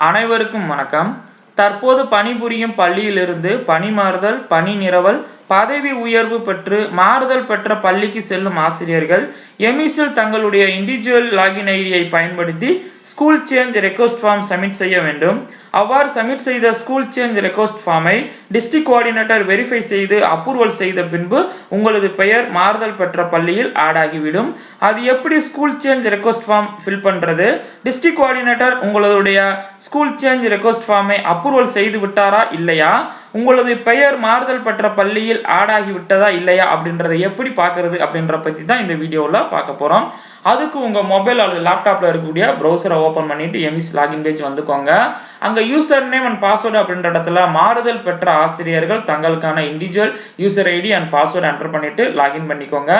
அனைவருக்கும் வணக்கம். தற்போது பணிபுரியும் பள்ளியிலிருந்து பணிமாறுதல் பணி நிரவல் பதவி உயர்வு பெற்று மாறுதல் பெற்ற பள்ளிக்கு செல்லும் ஆசிரியர்கள் எமிஸில் தங்களுடைய இண்டிவிஜுவல் லாகின் ஐடியை பயன்படுத்தி school change request form submit செய்ய வேண்டும். அவ்வாறு சப்மிட் செய்த ஸ்கூல் சேஞ்ச் ரெக்வஸ்ட் ஃபார்மை டிஸ்ட்ரிக்ட் கோஆர்டினேட்டர் வெரிஃபை செய்து அப்ரூவல் செய்த பின்பு உங்களது பெயர் மாறுதல் பெற்ற பள்ளியில் ஆட் ஆகிவிடும். அது எப்படி school change request form fill பண்றது? டிஸ்ட்ரிக்ட் கோஆர்டினேட்டர் உங்களுடைய ஸ்கூல் சேஞ்ச் ரெக்வஸ்ட் ஃபார்மை அப்ரூவல் செய்து விட்டாரா இல்லையா? உங்களது பெயர் மாறுதல் பெற்ற பள்ளியில் ஆட் ஆகிவிட்டதா இல்லையா அப்படின்றத எப்படி பார்க்கறது அப்படின்ற பத்தி தான் இந்த வீடியோவில் பார்க்க போறோம். அதுக்கு உங்க மொபைல் அல்லது லேப்டாப்ல இருக்கக்கூடிய ப்ரௌசரை ஓபன் பண்ணிட்டு எம்இஸ் லாகின் பேஜ் வந்துக்கோங்க. அங்க யூசர் நேம் அண்ட் பாஸ்வேர்டு அப்படின்ற இடத்துல மாறுதல் பெற்ற ஆசிரியர்கள் தங்களுக்கான individual user ID and password enter பண்ணிட்டு லாகின் பண்ணிக்கோங்க.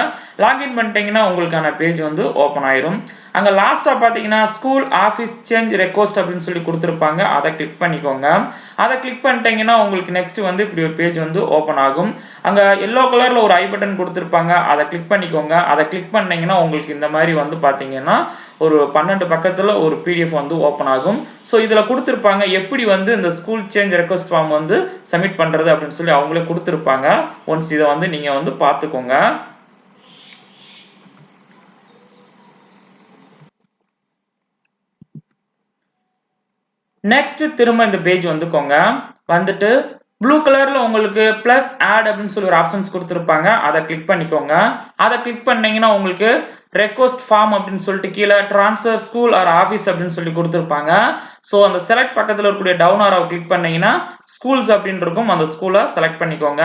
லாகின் பண்ணிட்டீங்கன்னா உங்களுக்கான பேஜ் வந்து ஓப்பன் ஆயிரும். அங்கே லாஸ்ட்டாக பார்த்தீங்கன்னா ஸ்கூல் ஆஃபீஸ் சேஞ்ச் ரெக்வஸ்ட் அப்படின்னு சொல்லி கொடுத்துருப்பாங்க. அதை கிளிக் பண்ணிக்கோங்க. அதை கிளிக் பண்ணிட்டீங்கன்னா உங்களுக்கு நெக்ஸ்ட் வந்து இப்படி ஒரு பேஜ் வந்து ஓப்பன் ஆகும். அங்கே எல்லோ கலரில் ஒரு ஐ பட்டன் கொடுத்துருப்பாங்க. அதை கிளிக் பண்ணிக்கோங்க. அதை கிளிக் பண்ணிங்கன்னா உங்களுக்கு இந்த மாதிரி வந்து பார்த்தீங்கன்னா ஒரு பன்னெண்டு பக்கத்தில் ஒரு பிடிஎஃப் வந்து ஓப்பன் ஆகும். ஸோ இதில் கொடுத்துருப்பாங்க எப்படி வந்து இந்த ஸ்கூல் சேஞ்ச் ரெக்வஸ்ட் ஃபார்ம் வந்து சப்மிட் பண்ணுறது அப்படின்னு சொல்லி அவங்களே கொடுத்துருப்பாங்க. ஒன்ஸ் இதை வந்து நீங்கள் வந்து பார்த்துக்கோங்க. நெக்ஸ்ட் திரும்ப இந்த பேஜ் வந்துக்கோங்க. வந்துட்டு ப்ளூ கலர்ல உங்களுக்கு பிளஸ் ஆட் அப்படின்னு சொல்லி ஒரு ஆப்ஷன்ஸ் கொடுத்துருப்பாங்க. அதை கிளிக் பண்ணிக்கோங்க. அதை கிளிக் பண்ணீங்கன்னா உங்களுக்கு ரெக்வஸ்ட் ஃபார்ம் அப்படின்னு சொல்லிட்டு கீழே ட்ரான்ஸ்ஃபர் ஸ்கூல் ஆர் ஆஃபீஸ் அப்படின்னு சொல்லி கொடுத்துருப்பாங்க. ஸோ அந்த செலக்ட் பக்கத்தில் இருக்கக்கூடிய டவுன் ஆரோ கிளிக் பண்ணீங்கன்னா ஸ்கூல்ஸ் அப்படின்னு இருக்கும். அந்த ஸ்கூலை செலக்ட் பண்ணிக்கோங்க.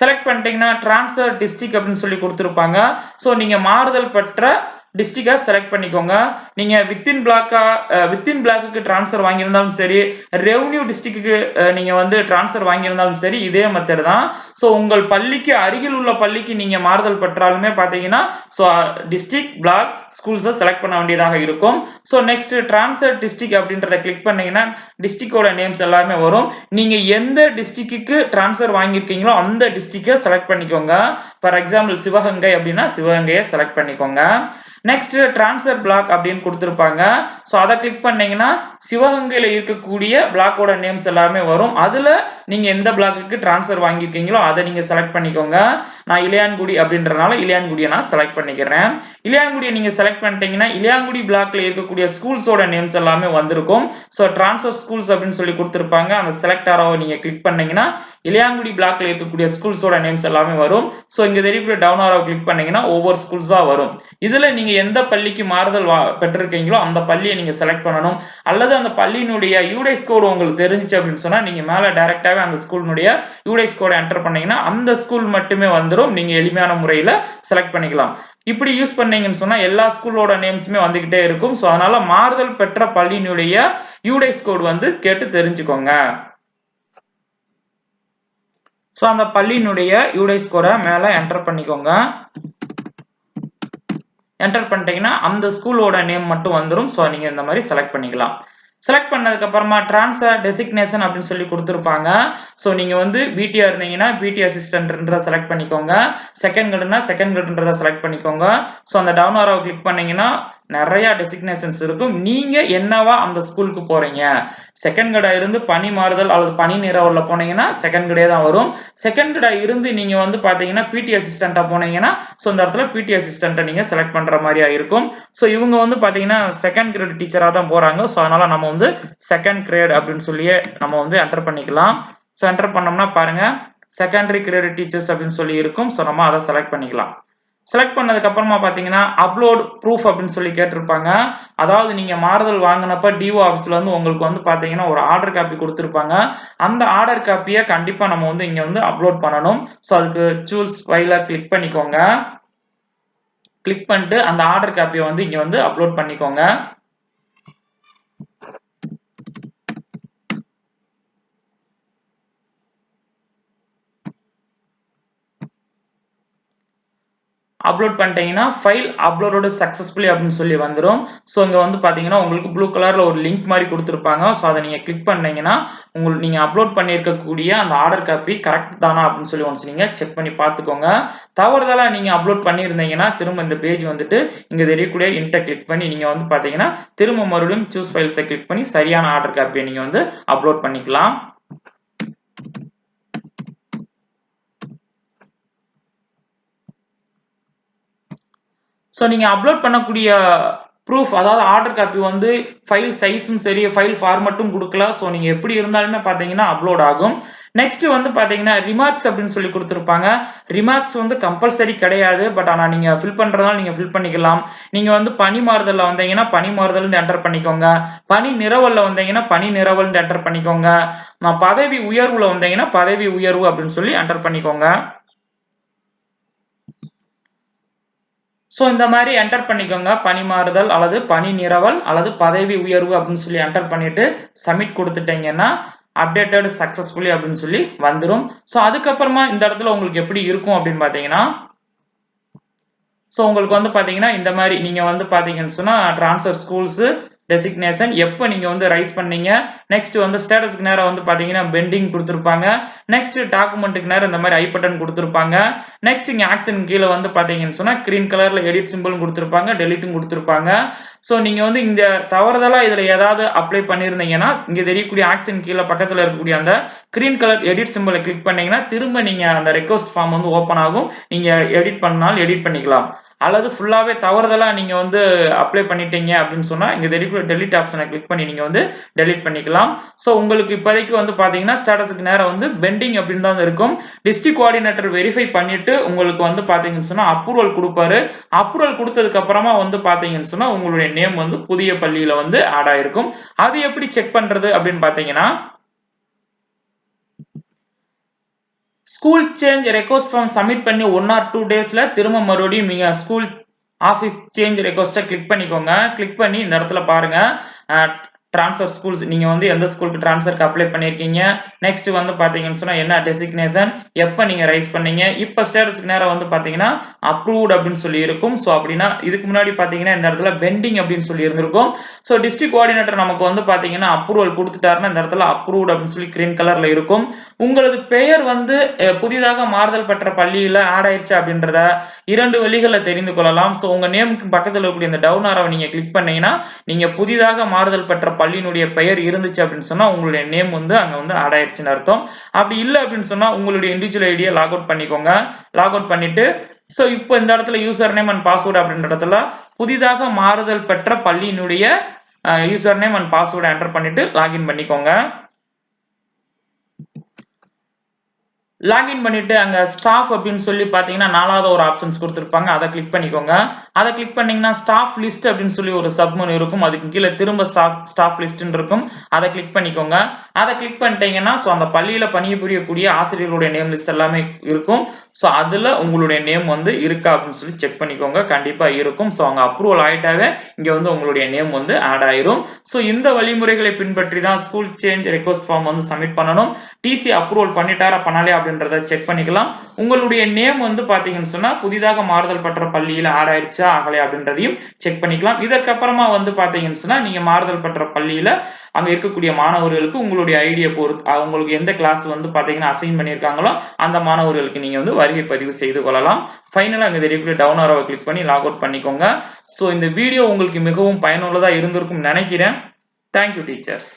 செலக்ட் பண்ணிட்டீங்கன்னா ட்ரான்ஸ்ஃபர் டிஸ்ட்ரிக் அப்படின்னு சொல்லி கொடுத்துருப்பாங்க. ஸோ நீங்கள் மாறுதல் பெற்ற டிஸ்ட்ரிக்டை செலக்ட் பண்ணிக்கோங்க. நீங்க வித்தின் பிளாக்கா வித்தின் பிளாக்குக்கு ட்ரான்ஸ்ஃபர் வாங்கியிருந்தாலும் சரி ரெவன்யூ டிஸ்ட்ரிக்ட்டுக்கு நீங்க வந்து ட்ரான்ஸ்ஃபர் வாங்கியிருந்தாலும் சரி இதே மெத்தட் தான். ஸோ உங்கள் பள்ளிக்கு அருகில் உள்ள பள்ளிக்கு நீங்க மாறுதல் பெற்றாலுமே பார்த்தீங்கன்னா ஸோ டிஸ்ட்ரிக்ட் பிளாக் ஸ்கூல்ஸை செலக்ட் பண்ண வேண்டியதாக இருக்கும். ஸோ நெக்ஸ்ட் ட்ரான்ஸ்ஃபர் டிஸ்ட்ரிக் அப்படின்றத கிளிக் பண்ணீங்கன்னா டிஸ்ட்ரிக்டோட நேம்ஸ் எல்லாமே வரும். நீங்க எந்த டிஸ்ட்ரிக்ட்டுக்கு ட்ரான்ஸ்ஃபர் வாங்கியிருக்கீங்களோ அந்த டிஸ்ட்ரிக்டை செலக்ட் பண்ணிக்கோங்க. ஃபார் எக்ஸாம்பிள் சிவகங்கை அப்படின்னா சிவகங்கையை செலக்ட் பண்ணிக்கோங்க. நெக்ஸ்ட் ட்ரான்ஸ்ஃபர் பிளாக் அப்படின்னு கொடுத்துருப்பாங்க. ஸோ அதை கிளிக் பண்ணீங்கன்னா சிவகங்கையில் இருக்கக்கூடிய பிளாக்கோட நேம்ஸ் எல்லாமே வரும். அதில் நீங்கள் எந்த பிளாக்குக்கு ட்ரான்ஸ்ஃபர் வாங்கியிருக்கீங்களோ அதை நீங்கள் செலக்ட் பண்ணிக்கோங்க. நான் இளையான்குடி அப்படின்றனால இளையான்குடியை நான் செலக்ட் பண்ணிக்கிறேன். இளையான்குடியை நீங்கள் செலக்ட் பண்ணிட்டீங்கன்னா இளையான்குடி பிளாக்ல இருக்கக்கூடிய ஸ்கூல்ஸோட நேம்ஸ் எல்லாமே வந்திருக்கும். ஸோ ட்ரான்ஸ்ஃபர் ஸ்கூல்ஸ் அப்படின்னு சொல்லி கொடுத்துருப்பாங்க. அந்த செலக்ட் ஆரோவை நீங்கள் கிளிக் பண்ணீங்கன்னா இளையாங்குடி பிளாக்ல இருக்கக்கூடிய ஸ்கூல்ஸோட நேம்ஸ் எல்லாமே வரும். ஸோ இங்கே தெரியக்கூடிய டவுன் ஆரோ கிளிக் பண்ணீங்கன்னா ஒவ்வொரு ஸ்கூல்ஸாக வரும். இதில் நீங்கள் எந்த பள்ளிக்கு மாறுதல் பெற்றிருக்கீங்களோ அந்த பள்ளியை நீங்கள் செலக்ட் பண்ணணும். அல்லது அந்த பள்ளியினுடைய யூடைஸ் கோடு உங்களுக்கு தெரிஞ்சிச்சு அப்படின்னு சொன்னால் நீங்கள் மேலே டைரெக்டாகவே அந்த ஸ்கூலினுடைய யூடைஸ் கோடை என்டர் பண்ணீங்கன்னா அந்த ஸ்கூல் மட்டுமே வந்துடும் நீங்கள் எளிமையான முறையில் செலக்ட் பண்ணிக்கலாம். இப்படி யூஸ் பண்ணீங்கன்னு சொன்னால் எல்லா ஸ்கூலோட நேம்ஸுமே வந்துக்கிட்டே இருக்கும். ஸோ அதனால் மாறுதல் பெற்ற பள்ளியினுடைய யூடைஸ் கோடு வந்து கேட்டு தெரிஞ்சுக்கோங்க. ஸோ அந்த பள்ளியினுடைய யூடைஸ் கோடை மேலே என்டர் பண்ணிக்கோங்க. என்டர் பண்ணிட்டீங்கன்னா அந்த ஸ்கூலோட நேம் மட்டும் வந்துடும் ஸோ நீங்கள் இந்த மாதிரி செலக்ட் பண்ணிக்கலாம். செலக்ட் பண்ணதுக்கு அப்புறமா ட்ரான்ஸ்ஃபர் டெசிக்னேஷன் அப்படின்னு சொல்லி கொடுத்துருப்பாங்க. ஸோ நீங்கள் வந்து பிடிஆ இருந்தீங்கன்னா பிடி அசிஸ்டன்ட்ன்றதை செலக்ட் பண்ணிக்கோங்க. செகண்ட் கிரேடுனா செகண்ட் கிரேடுன்றதை செலக்ட் பண்ணிக்கோங்க. ஸோ அந்த டவுன் ஆரோவை கிளிக் பண்ணீங்கன்னா நிறைய டெசிக்னேஷன்ஸ் இருக்கும். நீங்க என்னவா அந்த ஸ்கூலுக்கு போறீங்க? செகண்ட் கிரேடா இருந்து பனி மாறுதல் அல்லது பனி நிறவுல போனீங்கன்னா செகண்ட் கடே தான் வரும். செகண்ட் கிரேடா இருந்து நீங்க வந்து பாத்தீங்கன்னா பிடி அசிஸ்டண்டா போனீங்கன்னா ஸோ இந்த இடத்துல பிடி அசிஸ்டண்ட்டை நீங்க செலக்ட் பண்ற மாதிரியா இருக்கும். ஸோ இவங்க வந்து பாத்தீங்கன்னா செகண்ட் கிரேட் டீச்சராக தான் போறாங்க. ஸோ அதனால நம்ம வந்து செகண்ட் கிரேட் அப்படின்னு சொல்லியே நம்ம வந்து என்டர் பண்ணிக்கலாம். ஸோ என்டர் பண்ணோம்னா பாருங்க செகண்டரி கிரேட் டீச்சர்ஸ் அப்படின்னு சொல்லி இருக்கும். ஸோ நம்ம அதை செலக்ட் பண்ணிக்கலாம். செலக்ட் பண்ணதுக்கு அப்புறமா பார்த்தீங்கன்னா அப்லோட் ப்ரூஃப் அப்படின்னு சொல்லி கேட்டிருப்பாங்க. அதாவது நீங்க மாறுதல் வாங்கினப்ப டிஓ ஆஃபீஸ்ல வந்து உங்களுக்கு வந்து பார்த்தீங்கன்னா ஒரு ஆர்டர் காப்பி கொடுத்துருப்பாங்க. அந்த ஆர்டர் காப்பியை கண்டிப்பா நம்ம வந்து இங்க வந்து அப்லோட் பண்ணணும். ஸோ அதுக்கு சூஸ் ஃபைல கிளிக் பண்ணிக்கோங்க. கிளிக் பண்ணிட்டு அந்த ஆர்டர் காப்பியை வந்து இங்க வந்து அப்லோட் பண்ணிக்கோங்க. அப்லோட் பண்ணிட்டீங்கன்னா ஃபைல் அப்லோடோடு சக்ஸஸ்ஃபுல்லி அப்படின்னு சொல்லி வந்துடும் ஸோ இங்கே வந்து பார்த்தீங்கன்னா உங்களுக்கு ப்ளூ கலரில் ஒரு லிங்க் மாதிரி கொடுத்துருப்பாங்க. ஸோ அதை நீங்கள் கிளிக் பண்ணீங்கன்னா உங்களுக்கு நீங்கள் அப்லோட் பண்ணியிருக்கக்கூடிய அந்த ஆர்டர் காப்பி கரெக்ட் தானா அப்படின்னு சொல்லி ஒன்ஸ் நீங்கள் செக் பண்ணி பார்த்துக்கோங்க. தவறுதலாக நீங்கள் அப்லோட் பண்ணியிருந்தீங்கன்னா திரும்ப இந்த பேஜ் வந்துட்டு இங்கே தெரியக்கூடிய இன்ட்டை கிளிக் பண்ணி நீங்கள் வந்து பார்த்தீங்கன்னா திரும்ப மறுபடியும் சூஸ் ஃபைல்ஸை கிளிக் பண்ணி சரியான ஆர்டர் காப்பியை நீங்கள் வந்து அப்லோட் பண்ணிக்கலாம். ஸோ நீங்கள் அப்லோட் பண்ணக்கூடிய ப்ரூஃப் அதாவது ஆர்டர் காப்பி வந்து ஃபைல் சைஸும் சரி ஃபைல் ஃபார்மட்டும் கொடுக்கல. ஸோ நீங்கள் எப்படி இருந்தாலுமே பார்த்தீங்கன்னா அப்லோட் ஆகும். நெக்ஸ்ட் வந்து பார்த்தீங்கன்னா ரிமார்க்ஸ் அப்படின்னு சொல்லி கொடுத்துருப்பாங்க. ரிமார்க்ஸ் வந்து கம்பல்சரி கிடையாது. பட் ஆனால் நீங்கள் ஃபில் பண்ணுறதால நீங்கள் ஃபில் பண்ணிக்கலாம். நீங்கள் வந்து பனி மாறுதலில் வந்தீங்கன்னா பனி மாறுதல்னு என்டர் பண்ணிக்கோங்க. பனி நிறவலில் வந்தீங்கன்னா பனி நிறவல்னு என்டர் பண்ணிக்கோங்க. பதவி உயர்வில் வந்தீங்கன்னா பதவி உயர்வு அப்படின்னு சொல்லி என்டர் பண்ணிக்கோங்க. ஸோ இந்த மாதிரி என்டர் பண்ணிக்கோங்க. பனி மாறுதல் அல்லது பனி நிறவல் அல்லது பதவி உயர்வு அப்படின்னு சொல்லி என்டர் பண்ணிட்டு சப்மிட் கொடுத்துட்டீங்கன்னா அப்டேட்டட் சக்ஸஸ்ஃபுல்லி அப்படின்னு சொல்லி வந்துடும் ஸோ அதுக்கப்புறமா இந்த இடத்துல உங்களுக்கு எப்படி இருக்கும் அப்படின்னு பார்த்தீங்கன்னா ஸோ உங்களுக்கு வந்து பார்த்தீங்கன்னா இந்த மாதிரி நீங்கள் வந்து பார்த்தீங்கன்னு சொன்னால் ட்ரான்ஸ்ஃபர் ஸ்கூல்ஸு டெசிக்னேஷன் எப்போ நீங்கள் வந்து ரைஸ் பண்ணீங்க? நெக்ஸ்ட் வந்து ஸ்டேட்டஸ்க்கு நேரம் வந்து பார்த்தீங்கன்னா பெண்டிங் கொடுத்துருப்பாங்க. நெக்ஸ்ட் டாக்குமெண்ட்டுக்கு நேரம் இந்த மாதிரி ஐ பட்டன் கொடுத்துருப்பாங்க. நெக்ஸ்ட் இங்கே ஆக்ஷன் கீழே வந்து பார்த்தீங்கன்னு சொன்னால் க்ரீன் கலரில் எடிட் சிம்பிள் கொடுத்துருப்பாங்க டெலிட்டும் கொடுத்துருப்பாங்க. ஸோ நீங்கள் வந்து இங்கே தவறுதலாக இதில் ஏதாவது அப்ளை பண்ணியிருந்தீங்கன்னா இங்கே தெரியக்கூடிய ஆக்ஷன் கீழே பக்கத்தில் இருக்கக்கூடிய அந்த க்ரீன் கலர் எடிட் சிம்பிளை கிளிக் பண்ணீங்கன்னா திரும்ப நீங்கள் அந்த ரெக்வஸ்ட் ஃபார்ம் வந்து ஓப்பன் ஆகும். நீங்கள் எடிட் பண்ணாலும் எடிட் பண்ணிக்கலாம். அல்லது ஃபுல்லாகவே தவறுதலாக நீங்கள் வந்து அப்ளை பண்ணிட்டீங்க அப்படின்னு சொன்னால் இங்கே டெலிட் டெலிட் ஆப்ஷனை கிளிக் பண்ணி நீங்கள் வந்து டெலிட் பண்ணிக்கலாம். ஸோ உங்களுக்கு இப்போதைக்கு வந்து பார்த்தீங்கன்னா ஸ்டேட்டஸுக்கு நேரம் வந்து பெண்டிங் அப்படின்னு தான் இருக்கும். டிஸ்ட்ரிக் கோஆர்டினேட்டர் வெரிஃபை பண்ணிவிட்டு உங்களுக்கு வந்து பார்த்தீங்கன்னு சொன்னால் அப்ரூவல் கொடுப்பாரு. அப்ரூவல் கொடுத்ததுக்கப்புறமா வந்து பார்த்தீங்கன்னு சொன்னால் உங்களுடைய நேம் வந்து புதிய பள்ளியில் வந்து ஆட் ஆயிருக்கும். அது எப்படி செக் பண்ணுறது அப்படின்னு பார்த்தீங்கன்னா school change request form submit பண்ணி ஒன் ஆர் டூ டேஸில் திரும்ப மறுபடியும் நீங்கள் ஸ்கூல் ஆஃபீஸ் சேஞ்ச் ரெக்வஸ்ட்டை கிளிக் பண்ணிக்கோங்க. கிளிக் பண்ணி இந்த இடத்துல பாருங்கள் ட்ரான்ஸ்ஃபர் ஸ்கூல்ஸ் நீங்கள் வந்து எந்த ஸ்கூலுக்கு ட்ரான்ஸ்ஃபருக்கு அப்ளை பண்ணியிருக்கீங்க நெக்ஸ்ட் வந்து பார்த்தீங்கன்னு சொன்னால் என்ன டெசிக்னேஷன் எப்போ நீங்கள் ரைஸ் பண்ணீங்க? இப்போ ஸ்டேட்டஸ்க்கு நேரம் வந்து பார்த்தீங்கன்னா அப்ரூவ்ட் அப்படின்னு சொல்லி இருக்கும் ஸோ அப்படின்னா இதுக்கு முன்னாடி பார்த்தீங்கன்னா இந்த இடத்துல பெண்டிங் அப்படின்னு சொல்லி இருந்திருக்கும் ஸோ டிஸ்ட்ரிக்ட் கோஆர்டினேட்டர் நமக்கு வந்து பார்த்தீங்கன்னா அப்ரூவல் கொடுத்துட்டாருன்னா இந்த இடத்துல அப்ரூவ்ட் அப்படின்னு சொல்லி கிரீன் கலரில் இருக்கும். உங்களது பெயர் வந்து புதிதாக மாறுதல் பெற்ற பள்ளியில் ஆட் ஆயிடுச்சு அப்படின்றத இரண்டு வழிகளில் தெரிந்து கொள்ளலாம். ஸோ உங்கள் நேமுக்கு பக்கத்தில் இருக்கக்கூடிய இந்த டவுன் ஆரவை நீங்கள் கிளிக் பண்ணீங்கன்னா நீங்கள் புதிதாக மாறுதல் பெற்ற பள்ளியினுடைய பெயர் இருந்துச்சு அப்படின்னு சொன்னால் உங்களுடைய நேம் வந்து அங்கே வந்து ஆட் ஆயிடுச்சுன்னு அர்த்தம். அப்படி இல்லை அப்படின்னு சொன்னால் உங்களுடைய இண்டிவிஜுவல் ஐடியை லாக் அவுட் பண்ணிக்கோங்க. லாக் அவுட் பண்ணிட்டு ஸோ இப்போ இந்த இடத்துல யூசர் நேம் அண்ட் பாஸ்வேர்டு அப்படின்ற இடத்துல புதிதாக மாறுதல் பெற்ற பள்ளியினுடைய user name and password enter பண்ணிட்டு லாகின் பண்ணிக்கோங்க. லாகின் பண்ணிட்டு அங்க ஸ்டாஃப் அப்படின்னு சொல்லி பாத்தீங்கன்னா நாலாவது ஒரு ஆப்ஷன்ஸ் கொடுத்துருப்பாங்க. அதை கிளிக் பண்ணிக்கோங்க. அதை கிளிக் பண்ணீங்கன்னா ஸ்டாஃப் லிஸ்ட் அப்படின்னு சொல்லி ஒரு சப்மெனு இருக்கும். அதுக்கு கீழே திரும்ப ஸ்டாஃப் லிஸ்ட்னு இருக்கும். அதை கிளிக் பண்ணிக்கோங்க. அதை கிளிக் பண்ணிட்டீங்கன்னா ஸோ அந்த பள்ளியில பணிபுரியக்கூடிய ஆசிரியர்களுடைய நேம் லிஸ்ட் எல்லாமே இருக்கும். ஸோ அதுல உங்களுடைய நேம் வந்து இருக்கா அப்படின்னு சொல்லி செக் பண்ணிக்கோங்க. கண்டிப்பா இருக்கும். ஸோ அவங்க அப்ரூவல் ஆயிட்டாவே இங்க வந்து உங்களுடைய நேம் வந்து ஆட் ஆயிரும். ஸோ இந்த வழிமுறைகளை பின்பற்றி தான் ஸ்கூல் சேஞ்ச் ரெக்வஸ்ட் ஃபார்ம் வந்து சப்மிட் பண்ணணும். டிசி அப்ரூவல் பண்ணிட்டாரா பண்ணலையா அப்படின்றத செக் பண்ணிக்கலாம். உங்களுடைய நேம் வந்து பாத்தீங்கன்னு சொன்னா புதிதாக மாறுதல் பெற்ற பள்ளியில ஆட் ஆயிடுச்சா ஆகலை அப்படின்றதையும் செக் பண்ணிக்கலாம். இதற்கப்புறமா வந்து பாத்தீங்கன்னு சொன்னா நீங்க மாறுதல் பெற்ற பள்ளியில அங்க இருக்கக்கூடிய மாணவர்களுக்கு உங்களுடைய ஐடியை பொறுத்து உங்களுக்கு எந்த கிளாஸ் வந்து பாத்தீங்கன்னா அசைன் பண்ணியிருக்காங்களோ அந்த மாணவர்களுக்கு நீங்க வந்து வருகை பதிவு செய்து கொள்ளலாம். ஃபைனலாக அங்கே தெரியக்கூடிய டவுன் ஆரோவை கிளிக் பண்ணி லாக் அவுட் பண்ணிக்கோங்க. ஸோ இந்த வீடியோ உங்களுக்கு மிகவும் பயனுள்ளதாக இருந்திருக்கும் நினைக்கிறேன். Thank you teachers